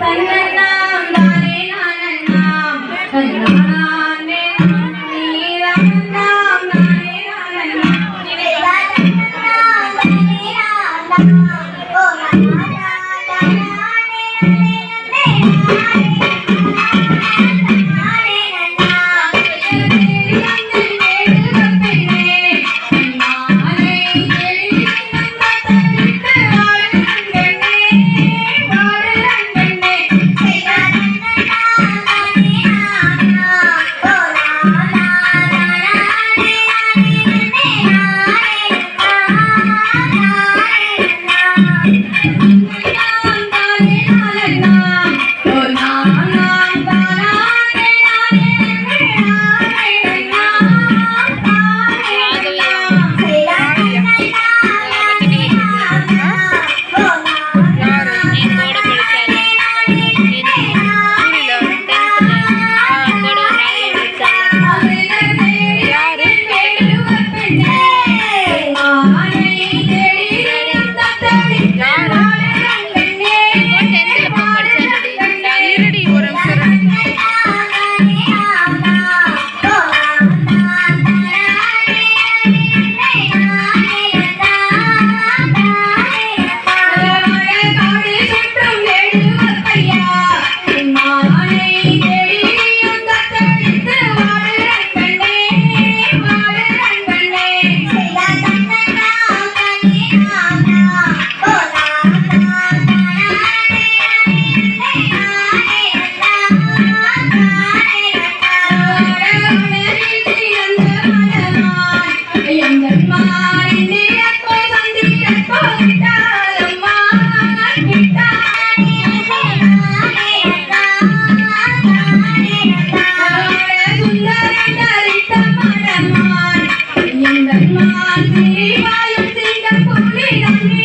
தன்னன்னாம் தானே நானன்னாம் தன்னானே நீரானன்னாம் தானே Thank you.